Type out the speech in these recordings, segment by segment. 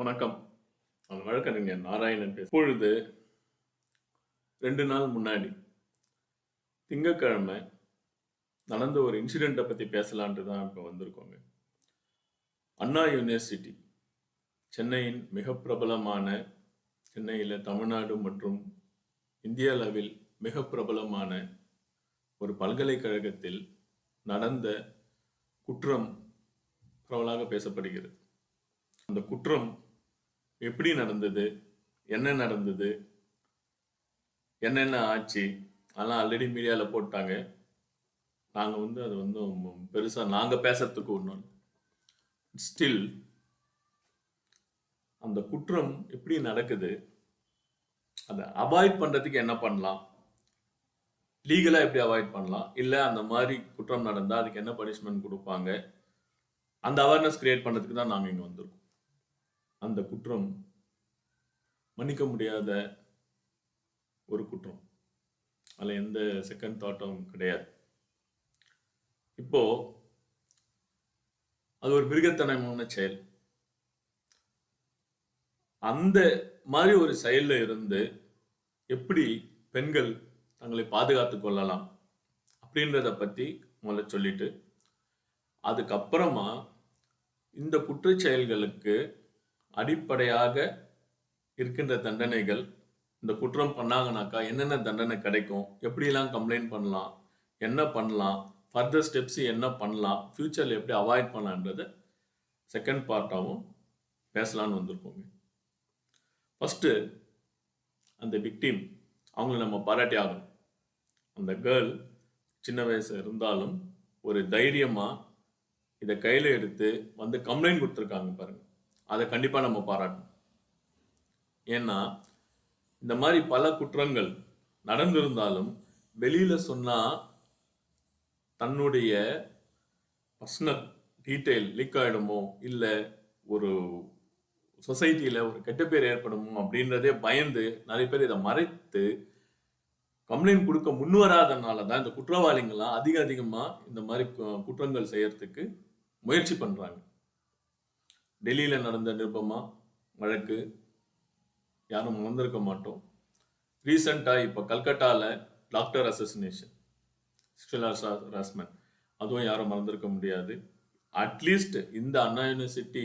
வணக்கம். நான் வழக்கறிஞர் நாராயணன் பேச. இப்பொழுது ரெண்டு நாள் முன்னாடி திங்கட்கிழமை நடந்த ஒரு இன்சிடெண்ட்டை பற்றி பேசலான்ட்டு தான் இப்போ வந்திருக்கோங்க. அண்ணா யூனிவர்சிட்டி சென்னையின் மிக பிரபலமான சென்னையில் தமிழ்நாடு மற்றும் இந்திய அளவில் மிக பிரபலமான ஒரு பல்கலைக்கழகத்தில் நடந்த குற்றம் பரவலாக பேசப்படுகிறது. அந்த குற்றம் எப்படி நடந்தது? என்ன நடந்தது? என்னென்ன ஆச்சு? அதெல்லாம் ஆல்ரெடி மீடியாவில் போட்டாங்க. நாங்கள் வந்து அது வந்து பெருசாக நாங்கள் பேசுறதுக்கு ஒன்றும் ஸ்டில் அந்த குற்றம் எப்படி நடக்குது? அதை அவாய்ட் பண்ணுறதுக்கு என்ன பண்ணலாம்? லீகலாக எப்படி அவாய்ட் பண்ணலாம்? இல்லை அந்த மாதிரி குற்றம் நடந்தால் அதுக்கு என்ன பனிஷ்மெண்ட் கொடுப்பாங்க? அந்த அவேர்னஸ் கிரியேட் பண்ணுறதுக்கு தான் நாங்கள் இங்கே வந்திருக்கோம். அந்த குற்றம் மன்னிக்க முடியாத ஒரு குற்றம். அதில் எந்த செகண்ட் தாட்டும் கிடையாது. இப்போ அது ஒரு மிருகத்தனமான செயல். அந்த மாதிரி ஒரு செயல்ல இருந்து எப்படி பெண்கள் தங்களை பாதுகாத்து கொள்ளலாம் அப்படின்றத பத்தி முதல்ல சொல்லிட்டு அதுக்கப்புறமா இந்த குற்றச்செயல்களுக்கு அடிப்படையாக இருக்கின்ற தண்டனைகள் இந்த குற்றம் பண்ணாங்கனாக்கா என்னென்ன தண்டனை கிடைக்கும் எப்படிலாம் கம்ப்ளைண்ட் பண்ணலாம் என்ன பண்ணலாம் ஃபர்தர் ஸ்டெப்ஸ் என்ன பண்ணலாம் ஃப்யூச்சரில் எப்படி அவாய்ட் பண்ணலான்றத செகண்ட் பார்ட்டாகவும் பேசலான்னு வந்திருக்கோங்க. ஃபஸ்ட்டு அந்த விக்டீம் அவங்கள நம்ம பாராட்டி ஆகணும். அந்த கேர்ள் சின்ன வயசு இருந்தாலும் ஒரு தைரியமாக இதை கையில் எடுத்து வந்து கம்ப்ளைண்ட் கொடுத்துருக்காங்க பாருங்கள் அதை கண்டிப்பாக நம்ம பாராட்டணும். ஏன்னா இந்த மாதிரி பல குற்றங்கள் நடந்திருந்தாலும் வெளியில் சொன்னால் தன்னுடைய பர்சனல் டீட்டெயில் லீக் ஆகிடுமோ இல்லை ஒரு சொசைட்டியில் ஒரு கெட்ட பேர் ஏற்படுமோ அப்படின்றதே பயந்து நிறைய பேர் இதை மறைத்து கம்ப்ளைண்ட் கொடுக்க முன்வராதனால தான் இந்த குற்றவாளிகள்லாம் அதிக அதிகமாக இந்த மாதிரி குற்றங்கள் செய்யறதுக்கு முயற்சி பண்ணுறாங்க டெல்லியில் நடந்த நிருபமா வழக்கு யாரும் மறந்திருக்க மாட்டோம். ரீசண்டாக இப்போ கல்கட்டாவில் டாக்டர் அசோசினேஷன் செக்ஷுவல் ஹராஸ்மெண்ட் அதுவும் யாரும் மறந்திருக்க முடியாது. அட்லீஸ்ட் இந்த அண்ணா யூனிவர்சிட்டி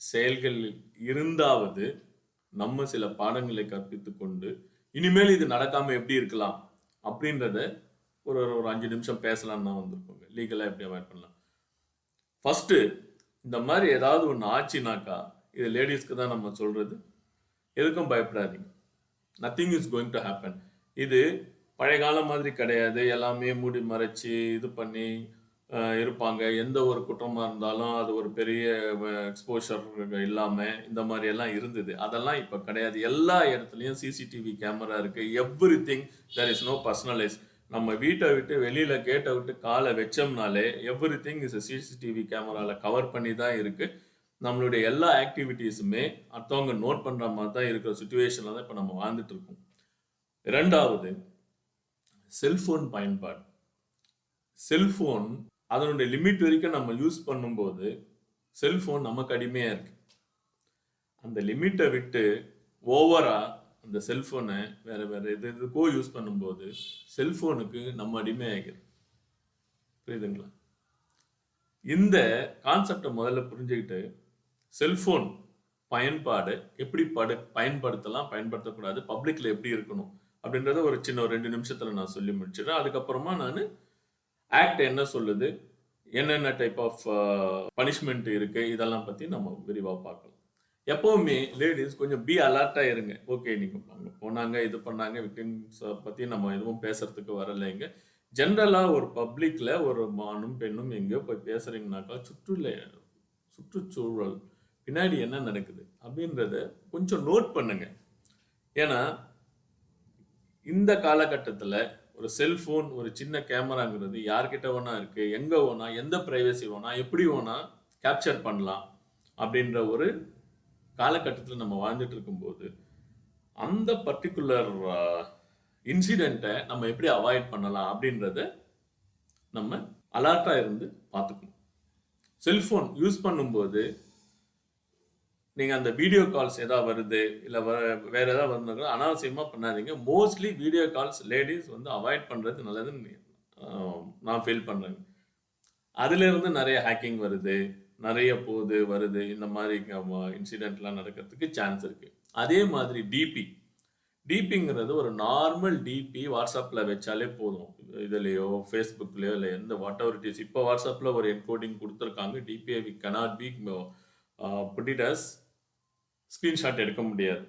செயல்களில் இருந்தாவது நம்ம சில பாடங்களை கற்பித்து கொண்டு இனிமேல் இது நடக்காமல் எப்படி இருக்கலாம் அப்படின்றத ஒரு ஒரு அஞ்சு நிமிஷம் பேசலாம்னு தான் வந்திருக்கோங்க. லீகலாக எப்படி அவாய்ட் பண்ணலாம். ஃபஸ்ட்டு இந்த மாதிரி ஏதாவது ஒன்று ஆச்சுனாக்கா இது லேடிஸ்க்கு தான் நம்ம சொல்கிறது எதுக்கும் பயப்படாதீங்க. Nothing is going to happen இது பழைய காலம் மாதிரி கிடையாது. எல்லாமே மூடி மறைச்சி இது பண்ணி இருப்பாங்க. எந்த ஒரு குற்றமாக இருந்தாலும் அது ஒரு பெரிய எக்ஸ்போஷர் இல்லாமல் இந்த மாதிரி எல்லாம் இருந்தது. அதெல்லாம் இப்போ கிடையாது. எல்லா இடத்துலையும் சிசிடிவி கேமரா இருக்குது everything there is no personalise நம்ம வீட்டை விட்டு வெளியில கேட்டை விட்டு காலை வச்சோம்னாலே எவ்ரி திங் இஸ் சிசிடிவி கேமரால கவர் பண்ணி தான் இருக்கு. நம்மளுடைய எல்லா ஆக்டிவிட்டீஸுமே அடுத்தவங்க நோட் பண்ற மாதிரி தான் இருக்கிற சுச்சுவேஷன்ல தான் இப்போ நம்ம வாழ்ந்துட்டு இருக்கோம். ரெண்டாவது செல்போன் பயன்பாடு. செல்போன் அதனுடைய லிமிட் வரைக்கும் நம்ம யூஸ் பண்ணும்போது செல்போன் நமக்கு அடிமையா இருக்கு. அந்த லிமிட்டை விட்டு ஓவரா அந்த செல்ஃபோனை வேற வேற எது எதுக்கோ யூஸ் பண்ணும்போது செல்ஃபோனுக்கு நம்ம அடிமை ஆகிறது புரியுதுங்களா? இந்த கான்செப்டை முதல்ல புரிஞ்சுக்கிட்டு செல்ஃபோன் பயன்பாடு எப்படி படு பயன்படுத்தலாம் பயன்படுத்தக்கூடாது பப்ளிக்ல எப்படி இருக்கணும் அப்படின்றத ஒரு சின்ன ஒரு ரெண்டு நிமிஷத்துல நான் சொல்லி முடிச்சிடுறேன். அதுக்கப்புறமா நான் ஆக்ட் என்ன சொல்லுது? என்னென்ன டைப் ஆஃப் பனிஷ்மெண்ட் இருக்கு? இதெல்லாம் பத்தி நம்ம விரிவாக பார்க்கலாம். எப்பவுமே லேடிஸ் கொஞ்சம் பி அலர்ட்டாக இருங்க. ஓகே நீங்க அங்க போனாங்க இது பண்ணாங்க விக்டிம்ஸை பற்றி நம்ம எதுவும் பேசுறதுக்கு வரலைங்க ஜென்ரலாக ஒரு பப்ளிக்கில் ஒரு மானும் பெண்ணும் எங்கேயோ போய் பேசுறீங்கனாக்கா சுற்றுல சுற்றுச்சூழல் பின்னாடி என்ன நடக்குது அப்படின்றத கொஞ்சம் நோட் பண்ணுங்க. ஏன்னா இந்த காலகட்டத்தில் ஒரு செல்ஃபோன் ஒரு சின்ன கேமராங்கிறது யார்கிட்ட வேணா இருக்கு எங்கே வேணா எந்த ப்ரைவசி வேணா எப்படி வேணா கேப்சர் பண்ணலாம் அப்படின்ற ஒரு காலகட்டத்தில் நம்ம வாழ்ந்துட்டு இருக்கும்போது அந்த பர்டிகுலர் இன்சிடெண்ட்டை நம்ம எப்படி அவாய்ட் பண்ணலாம் அப்படின்றத நம்ம அலர்ட்டாக இருந்து பார்த்துக்கணும். செல்ஃபோன் யூஸ் பண்ணும்போது நீங்கள் அந்த வீடியோ கால்ஸ் ஏதாவது வருது இல்லை வ வேறு ஏதாவது வந்தாலும் அனாவசியமாக பண்ணாதீங்க. மோஸ்ட்லி வீடியோ கால்ஸ் லேடிஸ் வந்து அவாய்ட் பண்ணுறது நல்லதுன்னு நான் ஃபீல் பண்ணுறேங்க அதுலேருந்து நிறைய ஹேக்கிங் வருது. நிறைய போகுது வருது. இந்த மாதிரி இன்சிடென்ட்லாம் நடக்கிறதுக்கு சான்ஸ் இருக்குது அதே மாதிரி டிபி டிபிங்கிறது ஒரு நார்மல் டிபி வாட்ஸ்அப்பில் வச்சாலே போதும். இதுலேயோ ஃபேஸ்புக்லேயோ இல்லை எந்த வாட் எவர் இட் இஸ் இப்போ வாட்ஸ்அப்பில் ஒரு என்கோடிங் கொடுத்துருக்காங்க. DPI we cannot be put it as screenshot எடுக்க முடியாது.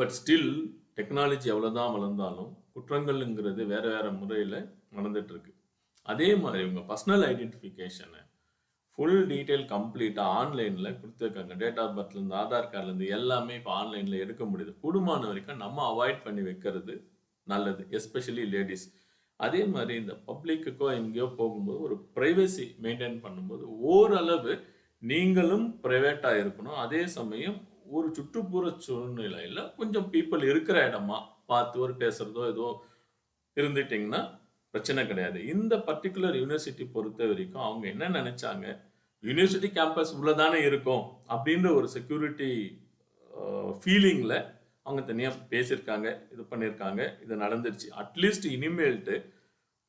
பட் ஸ்டில் டெக்னாலஜி எவ்வளோதான் வளர்ந்தாலும் குற்றங்கள்ங்கிறது வேறு வேறு முறையில் நடந்துட்டு அதே மாதிரி உங்கள் பர்சனல் ஐடென்டிஃபிகேஷனை ஃபுல் டீட்டெயில் கம்ப்ளீட்டாக ஆன்லைனில் கொடுத்துருக்காங்க. டேட் ஆஃப் பர்த்லேருந்து ஆதார் கார்டுலேருந்து எல்லாமே இப்போ ஆன்லைனில் எடுக்க முடியுது. கூடுமான வரைக்கும் நம்ம அவாய்ட் பண்ணி வைக்கிறது நல்லது எஸ்பெஷலி லேடிஸ் அதே மாதிரி இந்த பப்ளிக்குக்கோ எங்கேயோ போகும்போது ஒரு ப்ரைவசி மெயின்டைன் பண்ணும்போது ஓரளவு நீங்களும் ப்ரைவேட்டாக இருக்கணும். அதே சமயம் ஒரு சுற்றுப்புற சூழ்நிலையில் கொஞ்சம் பீப்புள் இருக்கிற இடமா பார்த்து ஒரு பேசுகிறதோ ஏதோ இருந்துட்டிங்கன்னா பிரச்சனை கிடையாது. இந்த பர்டிகுலர் யூனிவர்சிட்டி பொறுத்த வரைக்கும் அவங்க என்ன நினைச்சாங்க? யூனிவர்சிட்டி கேம்பஸ் உள்ளதானே இருக்கும் அப்படின்ற ஒரு செக்யூரிட்டி ஃபீலிங்கில் அவங்க தனியாக பேசியிருக்காங்க இது பண்ணியிருக்காங்க இது நடந்துருச்சு. அட்லீஸ்ட் இனிமேல்ட்டு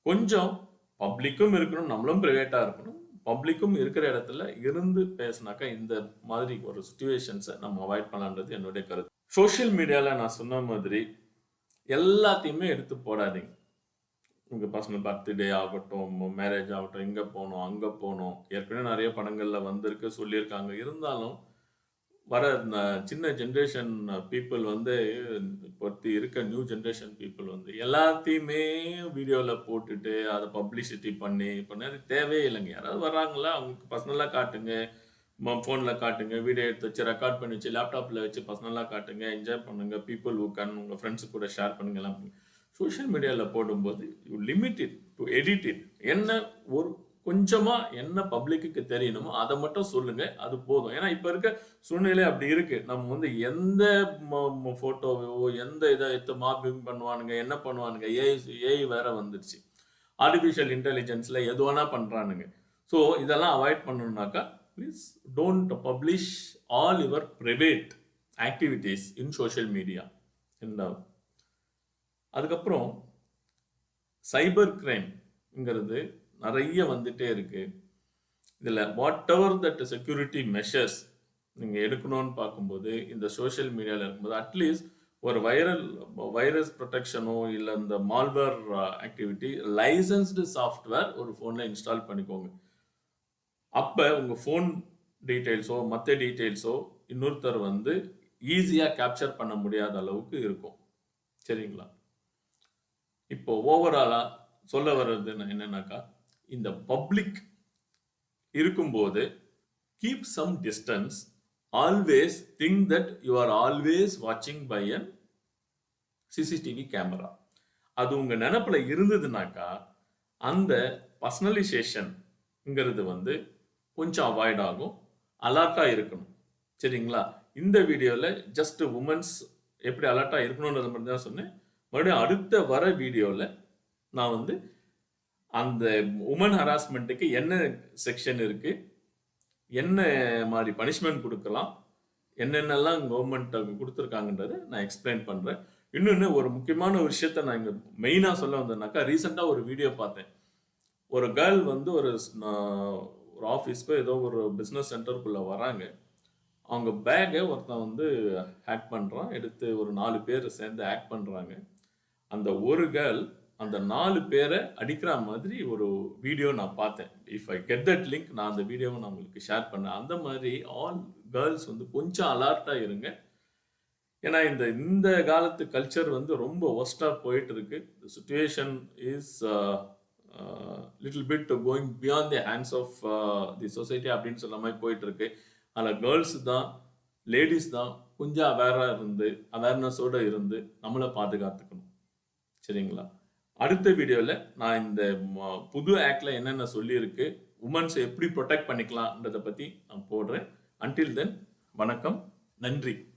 கொஞ்சம் பப்ளிக்கும் இருக்கணும் நம்மளும் ப்ரைவேட்டாக இருக்கணும். பப்ளிக்கும் இருக்கிற இடத்துல இருந்து பேசினாக்கா இந்த மாதிரி ஒரு சுச்சுவேஷன்ஸை நம்ம அவாய்ட் பண்ணலான்றது என்னுடைய கருத்து. சோஷியல் மீடியாவில் நான் சொன்ன மாதிரி எல்லாத்தையுமே எடுத்து போடாதீங்க. உங்கள் பர்சனல் பர்த்டே ஆகட்டும் மேரேஜ் ஆகட்டும் இங்கே போகணும் அங்கே போகணும் ஏற்கனவே நிறைய படங்களில் வந்திருக்கு சொல்லியிருக்காங்க. இருந்தாலும் வர இந்த சின்ன ஜென்ரேஷன் பீப்புள் வந்து பொறுத்து இருக்க நியூ ஜென்ரேஷன் பீப்புள் வந்து எல்லாத்தையுமே வீடியோவில் போட்டுட்டு அதை பப்ளிசிட்டி பண்ணி இப்போ நிறைய தேவையே இல்லைங்க யாராவது வர்றாங்களா அவங்களுக்கு பர்சனலாக காட்டுங்க. ஃபோனில் காட்டுங்க வீடியோ எடுத்து வச்சு ரெக்கார்ட் பண்ணி வச்சு லேப்டாப்பில் வச்சு பர்சனலாக காட்டுங்க என்ஜாய் பண்ணுங்க பீப்புள் who உங்கள் ஃப்ரெண்ட்ஸு கூட ஷேர் பண்ணுங்க எல்லாம் சோஷியல் மீடியாவில் போடும்போது you limit it to edit it என்ன ஒரு கொஞ்சமாக என்ன பப்ளிக்கு தெரியணுமோ அதை மட்டும் சொல்லுங்கள் அது போதும். ஏன்னா இப்போ இருக்க சூழ்நிலை அப்படி இருக்குது நம்ம வந்து எந்த ஃபோட்டோவோ எந்த இதை எடுத்து மாப்பிங் பண்ணுவானுங்க என்ன பண்ணுவானுங்க ஏஐ ஏஐ வேற வந்துருச்சு. ஆர்டிஃபிஷியல் இன்டெலிஜென்ஸில் எது வேணா பண்ணுறானுங்க ஸோ இதெல்லாம் avoid பண்ணணுன்னாக்கா please don't publish all your private activities in social media என்ன அதுக்கப்புறம் சைபர் கிரைம்ங்கிறது நிறைய வந்துட்டே இருக்குது இதில் whatever that security measures நீங்கள் எடுக்கணும்னு பார்க்கும்போது இந்த சோஷியல் மீடியாவில் இருக்கும்போது அட்லீஸ்ட் ஒரு வைரல் வைரஸ் ப்ரொடெக்ஷனோ இல்லை இந்த மால்வேர் ஆக்டிவிட்டி லைசன்ஸ்டு சாஃப்ட்வேர் ஒரு ஃபோனில் இன்ஸ்டால் பண்ணிக்கோங்க. அப்போ உங்கள் ஃபோன் டீட்டெயில்ஸோ மற்ற டீட்டெயில்ஸோ இன்னொருத்தர் வந்து ஈஸியாக கேப்சர் பண்ண முடியாத அளவுக்கு இருக்கும். சரிங்களா? இப்போ ஓவராலாக சொல்ல வர்றது என்னன்னாக்கா இந்த பப்ளிக் இருக்கும்போது keep some distance always think that you are always வாட்சிங் பை அன் சிசிடிவி கேமரா அது உங்கள் நினப்பில் இருந்ததுனாக்கா அந்த பர்சனலைசேஷன்ங்கிறது வந்து கொஞ்சம் அவாய்ட் ஆகும். அலர்ட்டாக இருக்கணும். சரிங்களா? இந்த வீடியோவில் ஜஸ்ட் உமன்ஸ் எப்படி அலர்ட்டாக இருக்கணுன்றத மட்டும் தான் சொன்னேன். மறுபடியும் அடுத்த வர வீடியோவில் நான் வந்து அந்த உமன் ஹராஸ்மெண்ட்டுக்கு என்ன செக்ஷன் இருக்குது என்ன மாதிரி பனிஷ்மெண்ட் கொடுக்கலாம் என்னென்னலாம் கவர்மெண்ட் கொடுத்துருக்காங்கன்றதை நான் எக்ஸ்பிளைன் பண்ணுறேன் இன்னொன்று ஒரு முக்கியமான ஒரு விஷயத்த நான் இங்கே மெயினாக சொல்ல வந்தேன்னாக்கா ரீசெண்டாக ஒரு வீடியோ பார்த்தேன். ஒரு கேர்ள் வந்து ஒரு நான் ஒரு ஆஃபீஸ்க்கோ ஏதோ ஒரு பிஸ்னஸ் சென்டருக்குள்ளே வராங்க. அவங்க பேக்கை ஒருத்தன் வந்து ஹேக் பண்ணுறான் எடுத்து ஒரு நாலு பேர் சேர்ந்து ஹேக் பண்ணுறாங்க அந்த ஒரு கேர்ள் அந்த நாலு பேரை அடிக்கிற மாதிரி ஒரு வீடியோ நான் பார்த்தேன். If I get that link நான் அந்த வீடியோவை நான் உங்களுக்கு ஷேர் பண்ணேன் அந்த மாதிரி ஆல் கேர்ள்ஸ் வந்து கொஞ்சம் அலர்ட்டாக இருங்க. ஏன்னா இந்த இந்த காலத்து கல்ச்சர் வந்து ரொம்ப ஒஸ்டாக போயிட்டு இருக்கு situation is little bit going beyond the hands of the society அப்படின்னு சொல்ல மாதிரி போயிட்டு இருக்கு அதில் கேர்ள்ஸ் தான் லேடிஸ் தான் கொஞ்சம் அவேராக இருந்து அவேர்னஸோடு இருந்து நம்மளை பாதுகாத்துக்கணும். சரிங்களா? அடுத்த வீடியோவில் நான் இந்த புது ஆக்டில் என்னென்ன சொல்லியிருக்கு உமன்ஸை எப்படி ப்ரொடெக்ட் பண்ணிக்கலாம்ன்றதை பற்றி நான் போடுறேன். அன்டில் தென் வணக்கம் நன்றி.